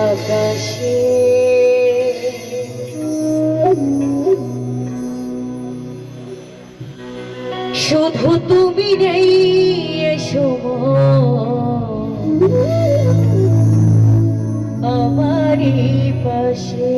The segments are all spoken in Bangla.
আকাশে। শুধু তুমি নেই আমারই পাশে।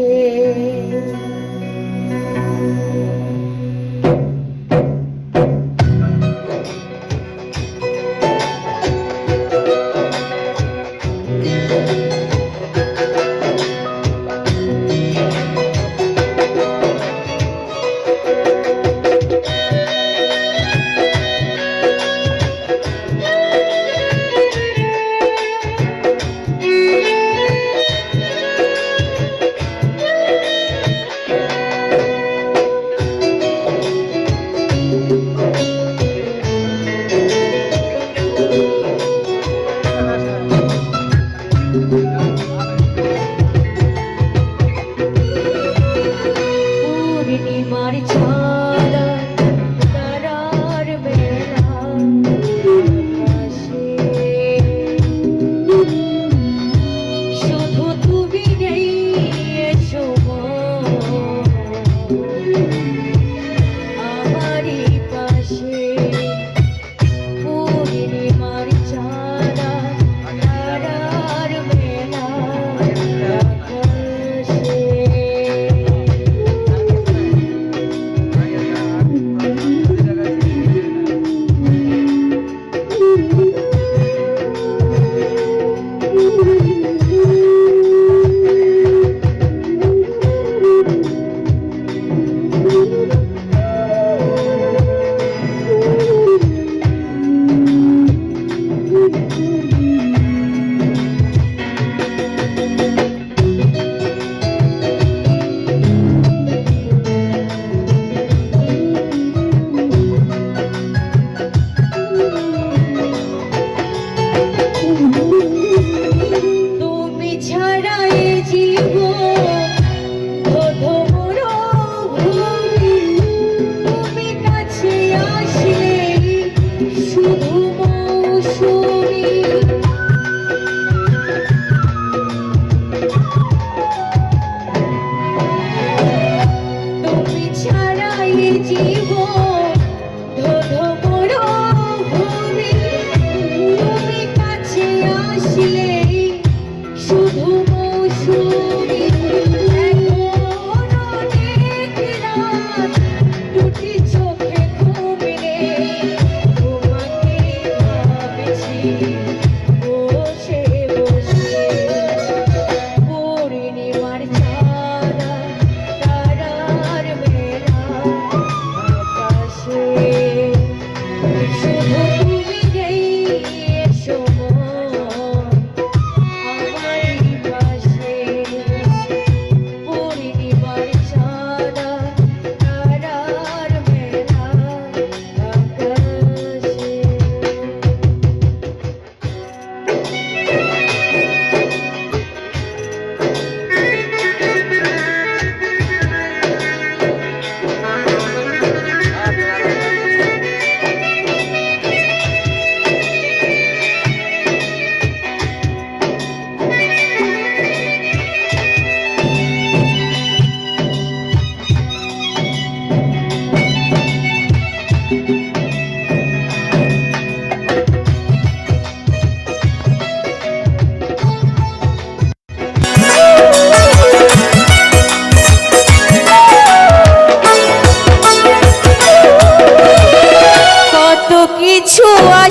comigo.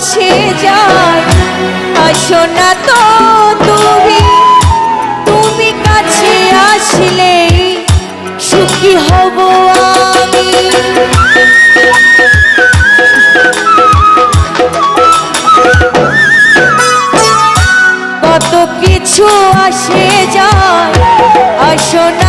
ভেসে যায় আসো না তো তুমি তুমি কাছে আসলে সুখী হব আমি। কত কিছু আসে যায় আসো না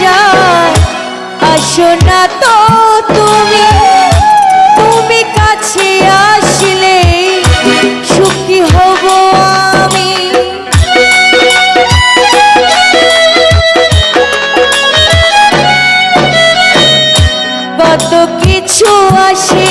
যায়। আসো না তো তুমি তুমি কাছে আসলে সুখী হব আমি। কত কিছু আসে